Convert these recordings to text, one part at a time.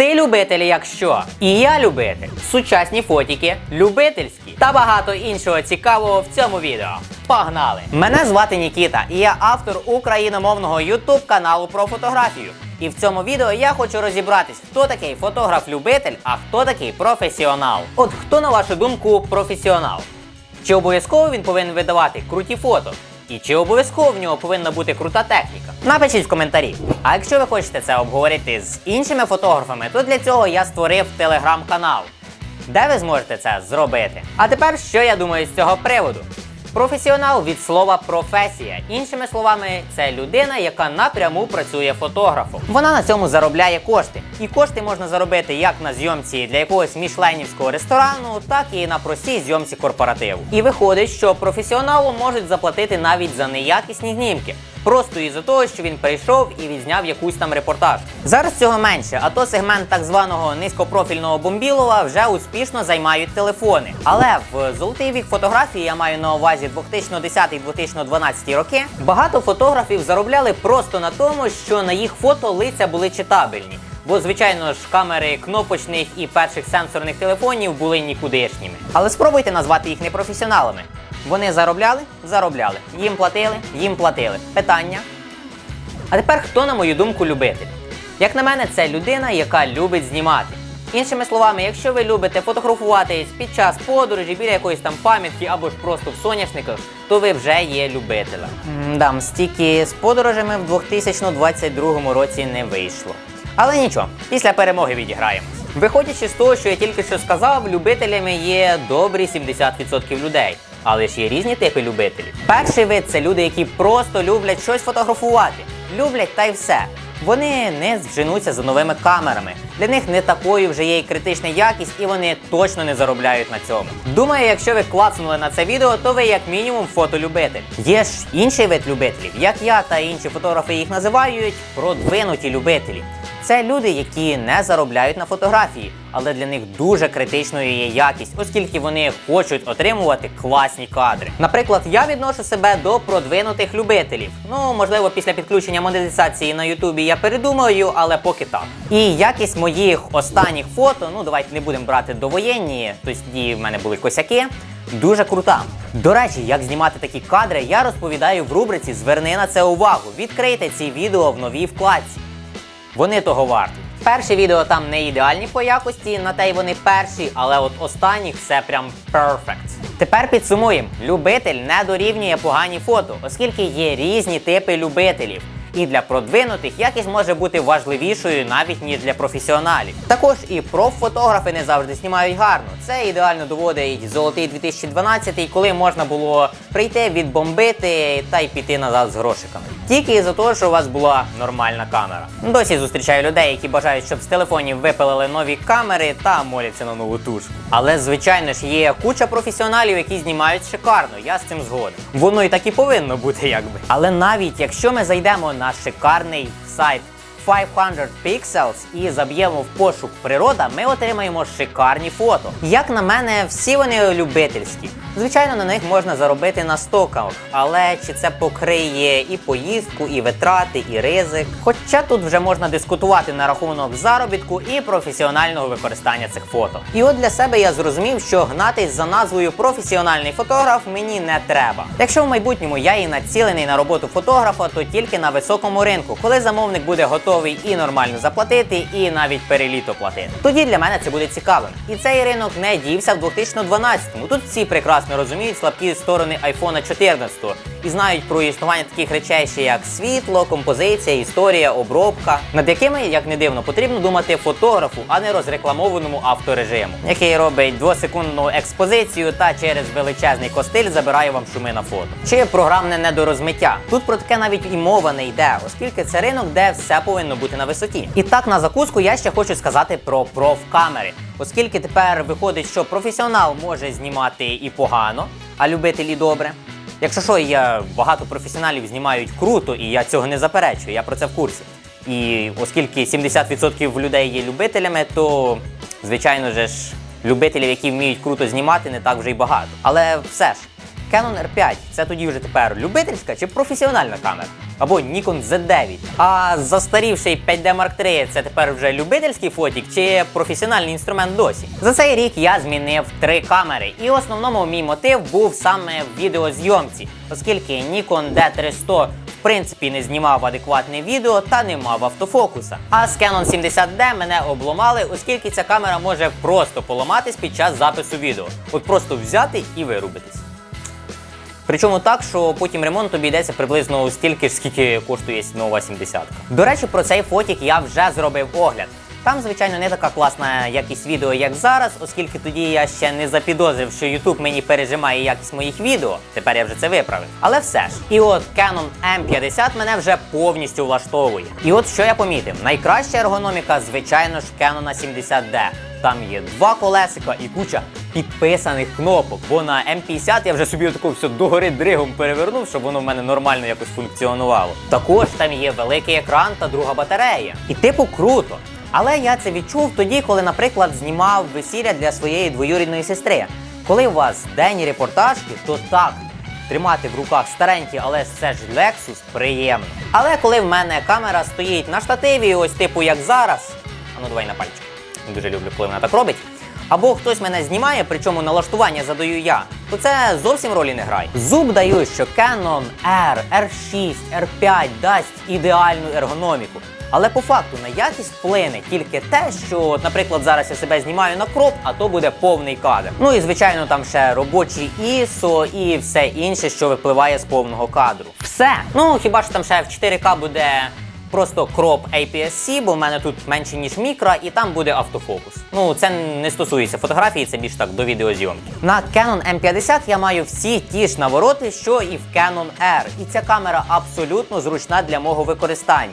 Ти любитель, якщо і я любитель, сучасні фотіки, любительські та багато іншого цікавого в цьому відео. Погнали! Мене звати Нікіта, і я автор україномовного YouTube каналу про фотографію. І в цьому відео я хочу розібратись, хто такий фотограф-любитель, а хто такий професіонал. От хто, на вашу думку, професіонал? Чи обов'язково він повинен видавати круті фото? І чи обов'язково в нього повинна бути крута техніка? Напишіть в коментарі. А якщо ви хочете це обговорити з іншими фотографами, то для цього я створив телеграм-канал, де ви зможете це зробити. А тепер що я думаю з цього приводу? Професіонал від слова професія. Іншими словами, це людина, яка напряму працює фотографом. Вона на цьому заробляє кошти. І кошти можна заробити як на зйомці для якогось мішленівського ресторану, так і на простій зйомці корпоративу. І виходить, що професіоналу можуть заплатити навіть за неякісні знімки. Просто із-за того, що він прийшов і відзняв якусь там репортаж. Зараз цього менше, а то сегмент так званого низькопрофільного бомбілова вже успішно займають телефони. Але в золотий вік фотографії я маю на увазі 2010-2012 роки. Багато фотографів заробляли просто на тому, що на їх фото лиця були читабельні. Бо, звичайно ж, камери кнопочних і перших сенсорних телефонів були нікудишніми. Але спробуйте назвати їх непрофесіоналами. Вони заробляли? Заробляли. Їм платили? Їм платили. Питання. А тепер хто, на мою думку, любитель? Як на мене, це людина, яка любить знімати. Іншими словами, якщо ви любите фотографуватись під час подорожі біля якоїсь там пам'ятки або ж просто в соняшниках, то ви вже є любителем. Дам стільки з подорожами в 2022 році не вийшло. Але нічого, після перемоги відіграємось. Виходячи з того, що я тільки що сказав, любителями є добрі 70% людей. Але ж є різні типи любителів. Перший вид це люди, які просто люблять щось фотографувати. Люблять та й все. Вони не зженуться за новими камерами. Для них не такою вже є і критична якість, і вони точно не заробляють на цьому. Думаю, якщо ви клацнули на це відео, то ви як мінімум фотолюбитель. Є ж інший вид любителів, як я та інші фотографи їх називають продвинуті любителі. Це люди, які не заробляють на фотографії, але для них дуже критичною є якість, оскільки вони хочуть отримувати класні кадри. Наприклад, я відношу себе до продвинутих любителів. Ну, можливо, після підключення монетизації на Ютубі я передумаю, але поки так. І якість моїх останніх фото, ну давайте не будемо брати довоєнні, тоді в мене були косяки. Дуже крута. До речі, як знімати такі кадри, я розповідаю в рубриці Зверни на це увагу. Відкрийте ці відео в новій вкладці. Вони того варті. Перші відео там не ідеальні по якості, на те й вони перші, але от останніх все прям перфект. Тепер підсумуємо: любитель не дорівнює погані фото, оскільки є різні типи любителів. І для продвинутих якість може бути важливішою навіть ніж для професіоналів. Також і проффотографи не завжди знімають гарно. Це ідеально доводить золотий 2012, коли можна було прийти, відбомбити та й піти назад з грошиками. Тільки із-за того, що у вас була нормальна камера. Досі зустрічаю людей, які бажають, щоб з телефонів випилили нові камери та моляться на нову тушку. Але звичайно ж є куча професіоналів, які знімають шикарно. Я з цим згоден. Воно і так і повинно бути, якби. Але навіть якщо ми зайдемо на шикарний сайт 500 Pixels і заб'ємо в пошук природа, ми отримаємо шикарні фото. Як на мене, всі вони любительські. Звичайно, на них можна заробити на стоках, але чи це покриє і поїздку, і витрати, і ризик. Хоча тут вже можна дискутувати на рахунок заробітку і професіонального використання цих фото. І от для себе я зрозумів, що гнатись за назвою професіональний фотограф мені не треба. Якщо в майбутньому я і націлений на роботу фотографа, то тільки на високому ринку, коли замовник буде готовий і нормально заплатити, і навіть переліт оплатити. Тоді для мене це буде цікавим. І цей ринок не дівся в 2012-му. Тут всі прекрасно розуміють слабкі сторони iPhone 14 і знають про існування таких речей, ще як світло, композиція, історія, обробка, над якими, як не дивно, потрібно думати фотографу, а не розрекламованому авторежиму, який робить двосекундну експозицію та через величезний костиль забирає вам шуми на фото. Чи програмне недорозмиття. Тут про таке навіть і мова не йде, оскільки це ринок, де все повинно бути на висоті. І так на закуску я ще хочу сказати про профкамери, оскільки тепер виходить, що професіонал може знімати і погано, а любителі добре. Якщо що, я багато професіоналів знімають круто, і я цього не заперечую, я про це в курсі. І оскільки 70% людей є любителями, то звичайно ж любителів, які вміють круто знімати, не так вже й багато. Але все ж, Canon R5 це тоді вже тепер любительська чи професіональна камера? або Nikon Z9. А застарівший 5D Mark III це тепер вже любительський фотік чи професіональний інструмент досі. За цей рік я змінив три камери, і в основному мій мотив був саме в відеозйомці, оскільки Nikon D300 в принципі не знімав адекватне відео та не мав автофокуса. А з Canon 70D мене обломали, оскільки ця камера може просто поламатись під час запису відео. От просто взяти і вирубитись. Причому так, що потім ремонт обійдеться приблизно стільки ж, скільки коштує нова 70 До речі, про цей фотік я вже зробив огляд. Там, звичайно, не така класна якість відео, як зараз, оскільки тоді я ще не запідозрив, що YouTube мені пережимає якість моїх відео. Тепер я вже це виправив. Але все ж. І от Canon M50 мене вже повністю влаштовує. І от що я помітив: найкраща ергономіка, звичайно ж, Canon 70D. Там є два колесика і куча підписаних кнопок. Бо на М50 я вже собі таку все догори дригом перевернув, щоб воно в мене нормально якось функціонувало. Також там є великий екран та друга батарея. І типу круто. Але я це відчув тоді, коли, наприклад, знімав весілля для своєї двоюрідної сестри. Коли у вас день репортажки, то так. Тримати в руках старенький, але все ж Lexus приємно. Але коли в мене камера стоїть на штативі, ось типу як зараз, а ну давай на пальчик. Дуже люблю, коли вона так робить. Або хтось мене знімає, причому налаштування задаю я, то це зовсім ролі не грає. Зуб даю, що Canon R, R6, R5 дасть ідеальну ергономіку. Але по факту на якість вплине тільки те, що, наприклад, зараз я себе знімаю на кроп, а то буде повний кадр. Ну і звичайно, там ще робочий ISO і все інше, що випливає з повного кадру. Все. Ну хіба що там ще в 4К буде просто кроп APS-C, бо в мене тут менше ніж мікро, і там буде автофокус. Ну це не стосується фотографії, це більш так до відеозйомки. На Canon M50 я маю всі ті ж навороти, що і в Canon R. І ця камера абсолютно зручна для мого використання.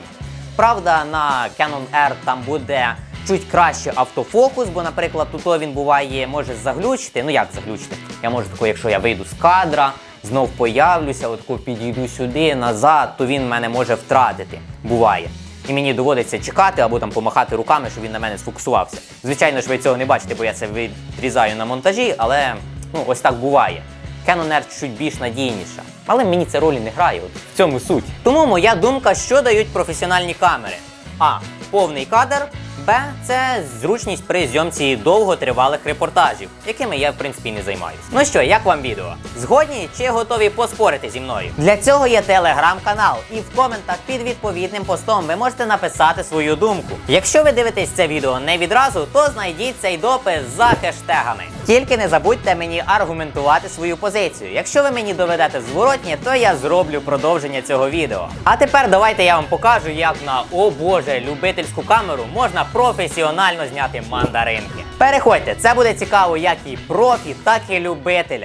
Правда, на Canon R там буде чуть краще автофокус, бо, наприклад, тут він буває, може заглючити. Ну як заглючити? Я можу тако, якщо я вийду з кадра, знов появлюся, отако підійду сюди, назад, то він мене може втратити. Буває. І мені доводиться чекати або там помахати руками, щоб він на мене сфокусувався. Звичайно ж, ви цього не бачите, бо я це відрізаю на монтажі, але ну, ось так буває. Canon R чуть більш надійніша. Але мені це ролі не грає, от в цьому суть. Тому моя думка, що дають професіональні камери. А. Повний кадр. Б. Це зручність при зйомці довготривалих репортажів, якими я в принципі не займаюся. Ну що, як вам відео? Згодні чи готові поспорити зі мною? Для цього є телеграм-канал, і в коментах під відповідним постом ви можете написати свою думку. Якщо ви дивитесь це відео не відразу, то знайдіть цей допис за хештегами. Тільки не забудьте мені аргументувати свою позицію. Якщо ви мені доведете зворотнє, то я зроблю продовження цього відео. А тепер давайте я вам покажу, як на о боже любительську камеру можна професіонально зняти мандаринки. Переходьте, це буде цікаво як і профі, так і любителям.